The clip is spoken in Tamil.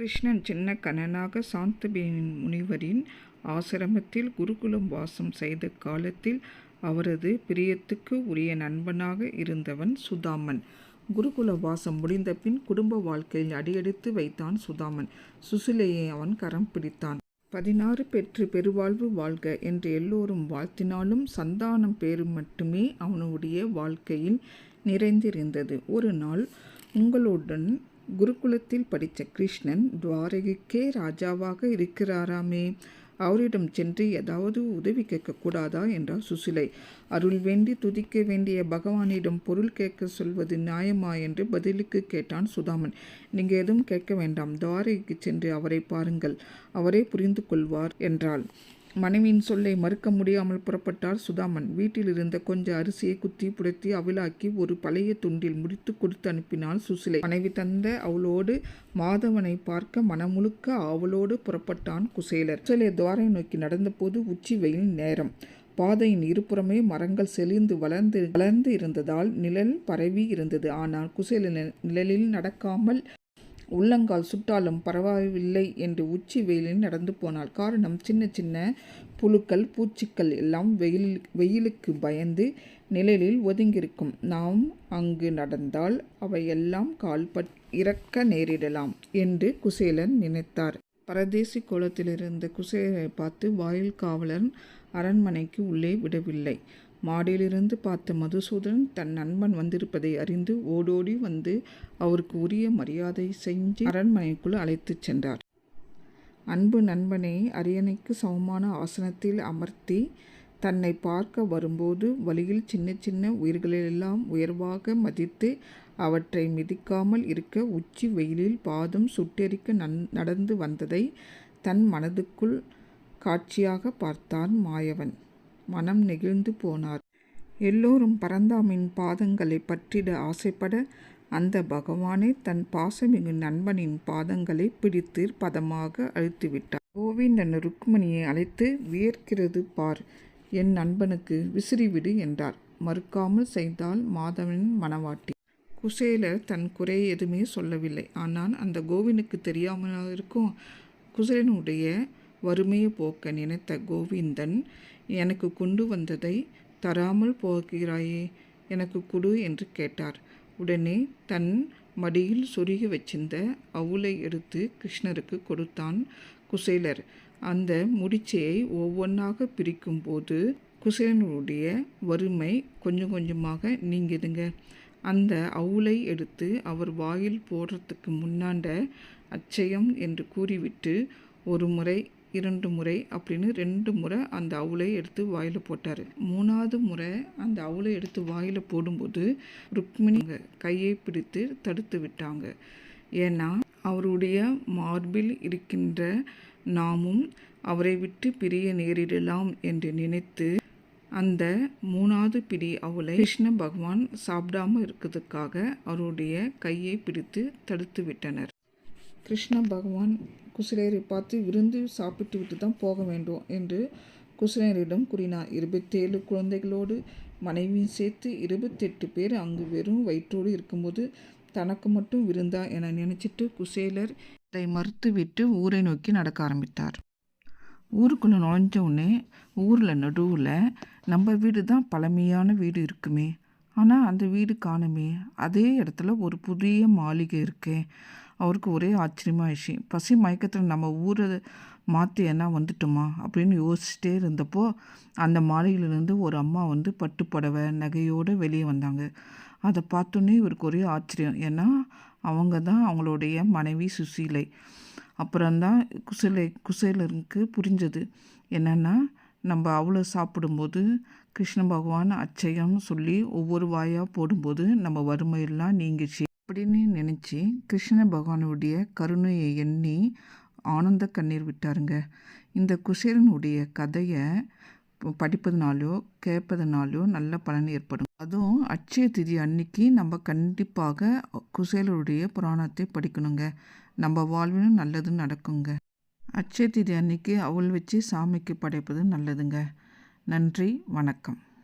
கிருஷ்ணன் சின்ன கண்ணனாக சாந்தபேனின் முனிவரின் ஆசிரமத்தில் குருகுலம் வாசம் செய்த காலத்தில் அவரது பிரியத்துக்கு உரிய நண்பனாக இருந்தவன் சுதாமன். குருகுல வாசம் முடிந்தபின் குடும்ப வாழ்க்கையில் அடியெடுத்து வைத்தான் சுதாமன். சுசிலையை அவன் கரம் பிடித்தான். பதினாறு பெற்று பெருவாழ்வு வாழ்க என்று எல்லோரும் வாழ்த்தினாலும் சந்தானம் பேரு மட்டுமே அவனுடைய வாழ்க்கையில் நிறைந்திருந்தது. ஒரு நாள் உங்களுடன் குருகுலத்தில் படித்த கிருஷ்ணன் துவாரகைக்கே ராஜாவாக இருக்கிறாராமே அவரிடம் சென்று ஏதாவது உதவி கேட்கக்கூடாதா என்றார் சுசிலை. அருள் வேண்டி துதிக்க வேண்டிய பகவானிடம் பொருள் கேட்க சொல்வது நியாயமா என்று பதிலுக்கு கேட்டான் சுதாமன். நீங்கள் எதுவும் கேட்க வேண்டாம். துவாரகைக்குச் சென்று அவரை பாருங்கள். அவரே புரிந்து கொள்வார் என்றாள். மனைவியின் சொல்லை மறுக்க முடியாமல் புறப்பட்டார் சுதாமன். வீட்டில் இருந்த கொஞ்ச அரிசியை குத்தி புடைத்து அவிழாக்கி ஒரு பழைய துண்டில் முடித்து கொடுத்து அனுப்பினாள் சுசிலை. மனைவி தந்த அவளோடு மாதவனை பார்க்க மனமுழுக்க அவளோடு புறப்பட்டான் குசேலர். குசேலை துவாரை நோக்கி நடந்தபோது உச்சி வெயில் நேரம். பாதையின் இருபுறமே மரங்கள் செழிந்து வளர்ந்து வளர்ந்து இருந்ததால் நிழல் பரவி இருந்தது. ஆனால் குசேல நிழலில் நடக்காமல் உள்ளங்கால் சுட்டாலும் பரவாயில்லை என்று உச்சி வெயிலில் நடந்து போனாள். காரணம் சின்ன சின்ன புழுக்கள் பூச்சிக்கள் எல்லாம் வெயில் வெயிலுக்கு பயந்து நிழலில் ஒதுங்கியிருக்கும். நாம் அங்கு நடந்தால் அவையெல்லாம் கால்பட் இறக்க நேரிடலாம் என்று குசேலன் நினைத்தார். பரதேசி கோலத்திலிருந்த குசேலரை பார்த்து வாயில் காவலன் அரண்மனைக்கு உள்ளே விடவில்லை. மாடியிலிருந்து பார்த்த மதுசூதனன் தன் நண்பன் வந்திருப்பதை அறிந்து ஓடோடி வந்து அவருக்கு உரிய மரியாதை செஞ்சு அரண்மனைக்குள் அழைத்துச் சென்றார். அன்பு நண்பனை அரியணைக்கு சமமான ஆசனத்தில் அமர்த்தி தன்னை பார்க்க வரும்போது வழியில் சின்ன சின்ன உயிர்களெல்லாம் உயர்வாக மதித்து அவற்றை மிதிக்காமல் இருக்க உச்சி வெயிலில் பாதம் சுட்டெரிக்க நடந்து வந்ததை தன் மனதுக்குள் காட்சியாக பார்த்தான் மாயவன். மனம் நெகிழ்ந்து போனார். எல்லோரும் பரந்தாமின் பாதங்களை பற்றிட ஆசைப்பட அந்த பகவானே தன் பாசமிகு நண்பனின் பாதங்களை பிடித்து பதமாக அழுத்திவிட்டார். கோவிந்தன் ருக்மணியை அழைத்து வியர்க்கிறது பார் என் நண்பனுக்கு விசிறிவிடு என்றார். மறுக்காமல் செய்தாள் மாதவனின் மனவாட்டி குசேலர் தன் குறை எதுவுமே சொல்லவில்லை. ஆனால் அந்த கோவினுக்கு தெரியாமல் இருக்கும்? குசேலனுடைய வறுமையை போக்க நினைத்த கோவிந்தன் எனக்கு கொண்டு வந்ததை தராமல் போகிறாயே எனக்கு கொடு என்று கேட்டார். உடனே தன் மடியில் சொருகி வச்சிருந்த அவுலை எடுத்து கிருஷ்ணருக்கு கொடுத்தான் குசேலர். அந்த முடிச்சையை ஒவ்வொன்னாக பிரிக்கும்போது குசேலனுடைய வறுமை கொஞ்சம் கொஞ்சமாக நீங்கிதுங்க அந்த அவுலை எடுத்து அவர் வாயில் போடுறதுக்கு முன்னாண்ட அச்சயம் என்று கூறிவிட்டு ஒரு முறை இரண்டு முறை அப்படின்னு ரெண்டு முறை அந்த அவுளை எடுத்து வாயில் போட்டார். மூணாவது முறை அந்த அவுளை எடுத்து வாயில் போடும்போது ருக்மிணி கையை பிடித்து தடுத்து விட்டாங்க. ஏன்னா அவருடைய மார்பில் இருக்கின்ற நாமும் அவரை விட்டு பிரிய நேரிடலாம் என்று நினைத்து அந்த மூணாவது பிடி அவளை கிருஷ்ண பகவான் சாப்பிடாம இருக்கிறதுக்காக அவருடைய கையை பிடித்து தடுத்து விட்டனர். கிருஷ்ண பகவான் குசலேரை பார்த்து விருந்து சாப்பிட்டு விட்டு தான் போக வேண்டும் என்று குசலேரிடம் கூறினார். இருபத்தேழு குழந்தைகளோடு மனைவியும் சேர்த்து இருபத்தெட்டு பேர் அங்கு வெறும் வயிற்றோடு இருக்கும்போது தனக்கு மட்டும் விருந்தா என நினைச்சிட்டு குசேலர் இதை மறுத்துவிட்டு ஊரை நோக்கி நடக்க ஆரம்பித்தார். ஊருக்குள்ளே நுழைஞ்ச உடனே ஊரில் நடுவில் நம்ம வீடு தான் பழமையான வீடு இருக்குமே. ஆனால் அந்த வீடு காணுமே. அதே இடத்துல ஒரு புதிய மாளிகை இருக்கே. அவருக்கு ஒரே ஆச்சரியமாகிடுச்சு பசி மயக்கத்தில் நம்ம ஊரை மாற்றி என்ன வந்துட்டோமா அப்படின்னு யோசிச்சுட்டே இருந்தப்போ அந்த மாளிகையிலேருந்து ஒரு அம்மா வந்து பட்டுப்படவை நகையோடு வெளியே வந்தாங்க. அதை பார்த்தோன்னே இவருக்கு ஒரே ஆச்சரியம். ஏன்னா அவங்க தான் அவங்களுடைய மனைவி சுசீலை. அப்புறம்தான் குசேலை குசேலருக்கு புரிஞ்சது. என்னென்னா நம்ம அவ்வளோ சாப்பிடும்போது கிருஷ்ண பகவான் அச்சயம் சொல்லி ஒவ்வொரு வாயாக போடும்போது நம்ம வறுமையெல்லாம் நீங்கிச்சு. அப்படின்னு நினச்சி கிருஷ்ண பகவானுடைய கருணையை எண்ணி ஆனந்த கண்ணீர் விட்டாருங்க. இந்த குசேலனுடைய கதையை படிப்பதுனாலோ கேட்பதுனாலோ நல்ல பலன் ஏற்படும். அதுவும் அட்சய திதி அன்னைக்கு நம்ம கண்டிப்பாக குசேலருடைய புராணத்தை படிக்கணுங்க. நம்ம வாழ்விலும் நல்லது நடக்குங்க. அட்சய திதி அன்னைக்கு அவள் வச்சு சாமிக்கு படைப்பது நல்லதுங்க. நன்றி வணக்கம்.